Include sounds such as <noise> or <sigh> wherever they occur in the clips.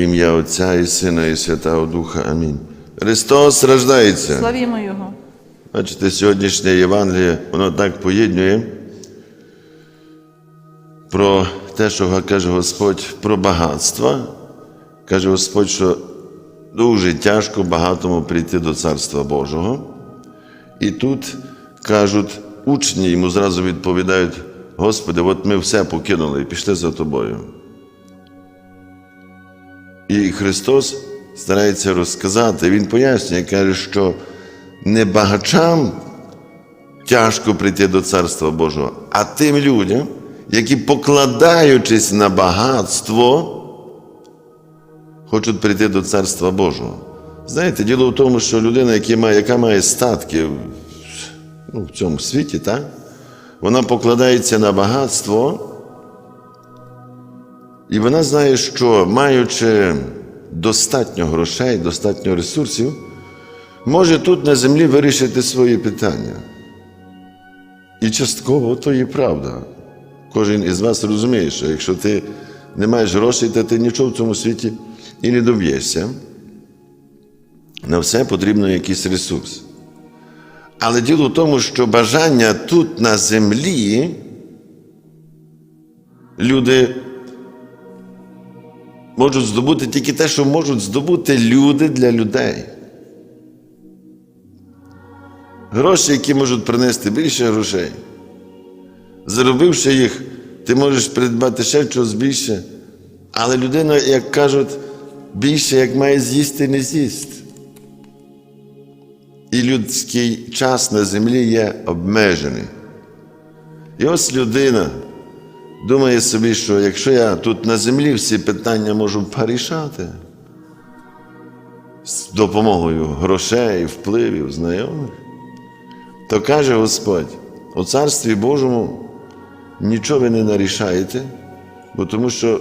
В ім'я Отця і Сина, і Святого Духа. Амінь. Христос рождається. Славімо Його. Бачите, сьогоднішнє Євангеліє, воно так поєднує про те, що каже Господь про багатство. Каже Господь, що дуже тяжко багатому прийти до Царства Божого. І тут кажуть, учні йому зразу відповідають: Господи, от ми все покинули і пішли за тобою. І Христос старається розказати, Він пояснює, каже, що не багачам тяжко прийти до Царства Божого, а тим людям, які, покладаючись на багатство, хочуть прийти до Царства Божого. Знаєте, діло в тому, що людина, яка має, яка має статки ну, в цьому світі, так? вона покладається на багатство, і вона знає, що маючи достатньо грошей, достатньо ресурсів, може тут на землі вирішити свої питання. І частково то є правда. Кожен із вас розуміє, що якщо ти не маєш грошей, то ти нічого в цьому світі і не доб'єшся. На все потрібно якийсь ресурс. Але діло в тому, що бажання тут на землі люди можуть здобути тільки те, що можуть здобути люди для людей. Гроші, які можуть принести більше грошей. Заробивши їх, ти можеш придбати ще щось більше. Але людина, як кажуть, більше як має з'їсти, не з'їсть. І людський час на землі є обмежений. І ось людина думає собі, що якщо я тут на землі всі питання можу порішати з допомогою грошей, впливів, знайомих, то каже Господь, у Царстві Божому нічого ви не нарішаєте, бо тому що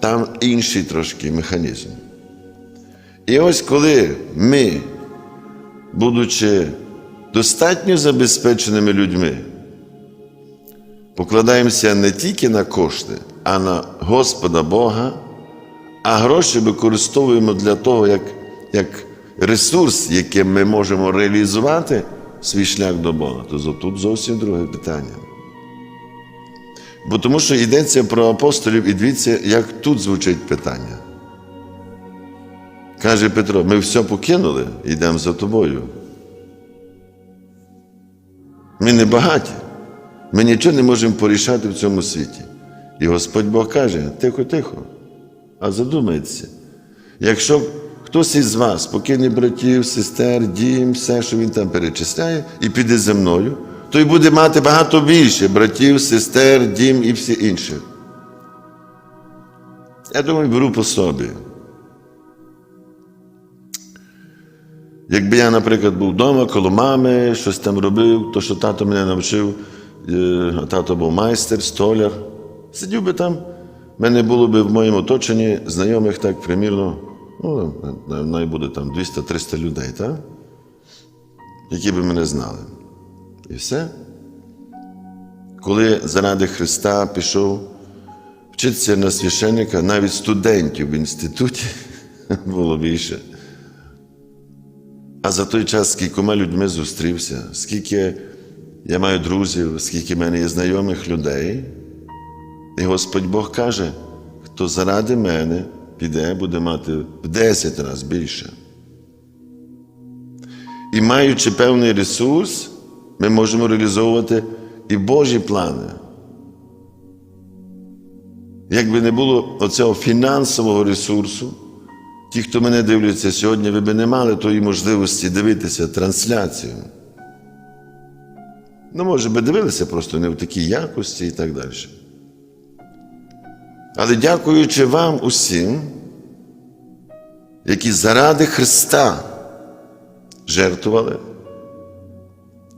там інший трошки механізм. І ось коли ми, будучи достатньо забезпеченими людьми, покладаємося не тільки на кошти, а на Господа Бога, а гроші використовуємо для того, як, як ресурс, яким ми можемо реалізувати свій шлях до Бога, то тут зовсім друге питання. Бо тому що йдеться про апостолів, і дивіться, як тут звучить питання. Каже Петро, ми все покинули, йдемо за тобою. Ми не багаті, ми нічого не можемо порішати в цьому світі. І Господь Бог каже, тихо, тихо, а задумайтеся, якщо хтось із вас покине братів, сестер, дім, все, що він там перечисляє, і піде за мною, то й буде мати багато більше братів, сестер, дім і всі інші. Я думаю, беру по собі. Якби я, наприклад, був вдома коло мами, щось там робив, то що тато мене навчив, тато був майстер, столяр, сидів би там, в мене було б в моєму оточенні знайомих так примірно, ну, най буде там 200-300 людей, так? які би мене знали. І все. Коли заради Христа пішов вчитися на священника, навіть студентів в інституті <laughs> було більше. А за той час, з кількома людьми зустрівся, скільки я маю друзів, скільки в мене є знайомих людей. І Господь Бог каже, хто заради мене піде, буде мати в 10 разів більше. І маючи певний ресурс, ми можемо реалізовувати і Божі плани. Якби не було оцього фінансового ресурсу, ті, хто мене дивляться сьогодні, ви б не мали тої можливості дивитися трансляцію. Ну, може би дивилися просто не в такій якості і так далі. Але дякуючи вам усім, які заради Христа жертвували,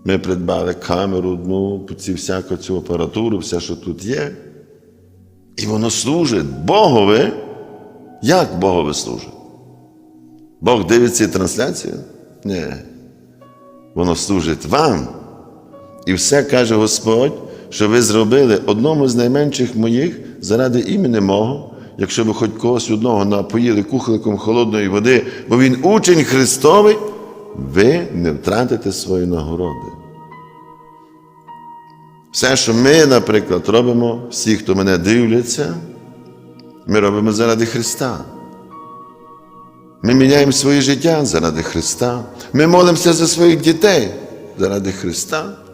ми придбали камеру одну, ці всяку цю апаратуру, все, що тут є. І воно служить Богові. Як Богові служить? Бог дивиться трансляцію? Ні. Воно служить вам. І все каже Господь, що ви зробили одному з найменших моїх заради імені мого, якщо ви хоч когось одного напоїли кухликом холодної води, бо він учень Христовий, ви не втратите свої нагороди. Все, що ми, наприклад, робимо, всі, хто мене дивляться, ми робимо заради Христа. Ми міняємо своє життя заради Христа. Ми молимося за своїх дітей заради Христа.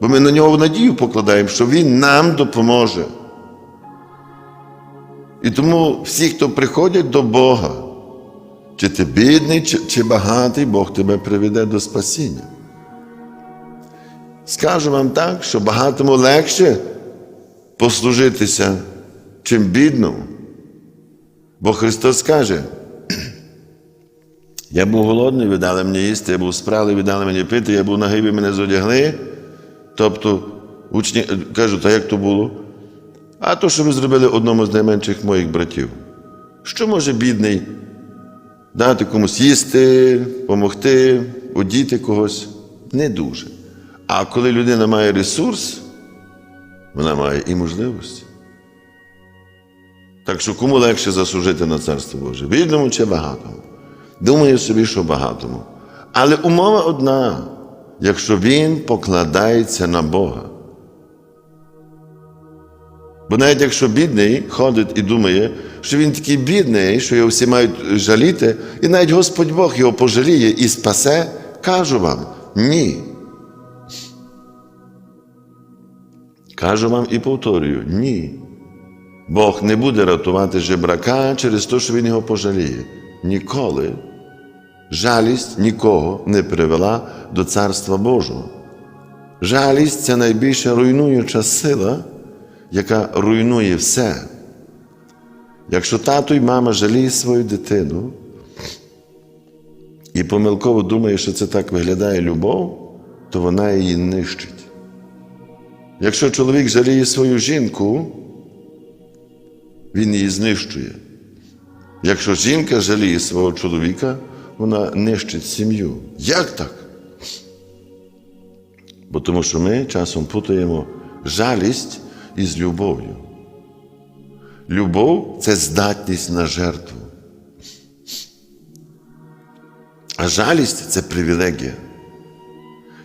Бо ми на нього надію покладаємо, що Він нам допоможе. І тому всі, хто приходять до Бога, чи ти бідний, чи, чи багатий, Бог тебе приведе до спасіння. Скажу вам так, що багатому легше послужитися, чим бідному. Бо Христос каже, я був голодний, ви дали мені їсти, я був спралий, ви дали мені пити, я був нагий, ви мене зодягли. Тобто, учні кажуть, а як то було? А то, що ви зробили одному з найменших моїх братів. Що може бідний дати комусь їсти, допомогти, одіти когось? Не дуже. А коли людина має ресурс, вона має і можливості. Так що кому легше заслужити на Царство Боже? Бідному чи багатому? Думаю собі, що багатому. Але умова одна, якщо він покладається на Бога. Бо навіть якщо бідний ходить і думає, що він такий бідний, що його всі мають жаліти, і навіть Господь Бог його пожаліє і спасе, кажу вам, ні. Кажу вам і повторюю, ні. Бог не буде рятувати жебрака через те, що він його пожаліє. Ніколи жалість нікого не привела до Царства Божого. Жалість це найбільша руйнуюча сила, яка руйнує все. Якщо тато і мама жаліє свою дитину і помилково думає, що це так виглядає любов, то вона її нищить. Якщо чоловік жаліє свою жінку, він її знищує. Якщо жінка жаліє свого чоловіка, вона нищить сім'ю. Як так? Бо тому що ми часом путаємо жалість із любов'ю. Любов це здатність на жертву. А жалість це привілегія.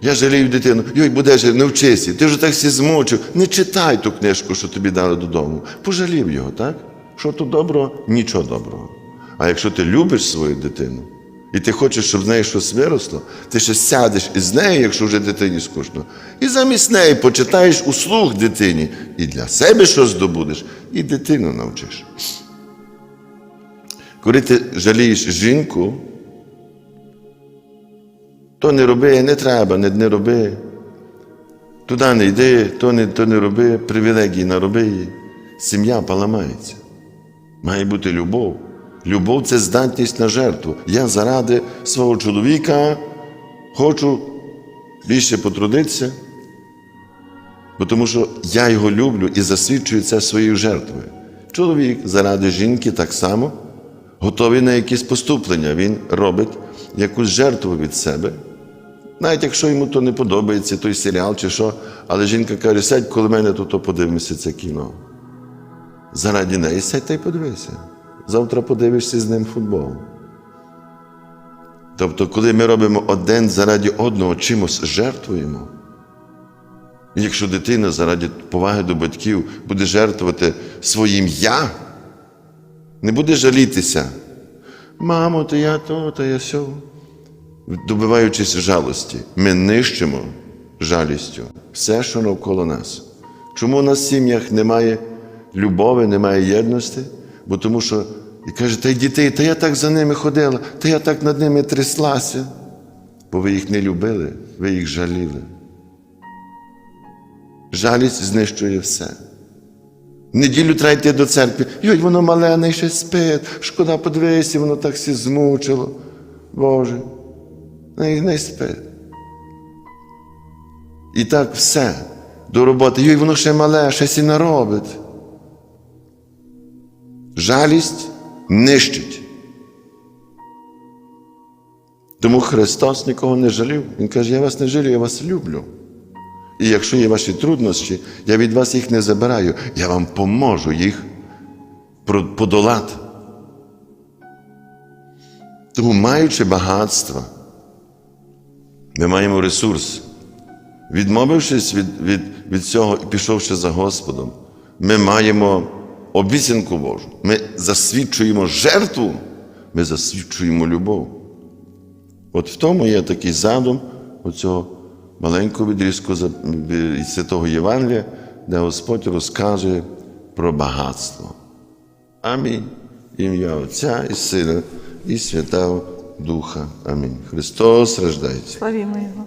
Я жалію дитину, йой, будеш, не вчися, ти вже так всі змучив. Не читай ту книжку, що тобі дали додому. Пожалів його, так? Що тут доброго? Нічого доброго. А якщо ти любиш свою дитину, і ти хочеш, щоб з неї щось виросло, ти ще сядеш із нею, якщо вже дитині скучно, і замість неї почитаєш услуг дитині, і для себе щось здобудеш, і дитину навчиш. Коли ти жалієш жінку, то не роби, не треба, не, не роби. Туди не йди, то не, то не роби, привілегії нароби. Сім'я поламається. Має бути любов. Любов це здатність на жертву. Я заради свого чоловіка хочу більше потрудитися, бо тому що я його люблю і засвідчую це своєю жертвою. Чоловік заради жінки так само готовий на якісь поступлення. Він робить якусь жертву від себе. Навіть якщо йому то не подобається, той серіал чи що, але жінка каже, сядь коло мене, то, то подивимося це кіно. Заради неї сядь та й подивися. Завтра подивишся з ним футбол. Тобто, коли ми робимо один заради одного чимось жертвуємо, якщо дитина заради поваги до батьків буде жертвувати своїм я, не буде жалітися. Мамо, то я то, то я сьо. Добиваючись жалості, ми нищимо жалістю все, що навколо нас. Чому у нас в сім'ях немає любові, немає єдності? Бо тому що і каже, та й дітей, та я так за ними ходила, та я так над ними тряслася. Бо ви їх не любили, ви їх жаліли. Жалість знищує все. Неділю треба йти до церкви. Йой, воно малене ще спить. Шкода подивися, воно так всі змучило. Боже, не, не спить. І так все. До роботи. Йой, воно ще мале, ще сі наробить. Жалість нищить. Тому Христос нікого не жалів. Він каже, я вас не жалію, я вас люблю. І якщо є ваші труднощі, я від вас їх не забираю, я вам поможу їх подолати. Тому, маючи багатства, ми маємо ресурс. Відмовившись від, від, від цього і пішовши за Господом, ми маємо обіцянку Божу. Ми засвідчуємо жертву, ми засвідчуємо любов. От в тому є такий задум оцього маленького відрізку із Святого Євангелія, де Господь розкаже про багатство. Амінь. Ім'я Отця і Сина, і Святого Духа. Амінь. Христос рождається. Славімо Його.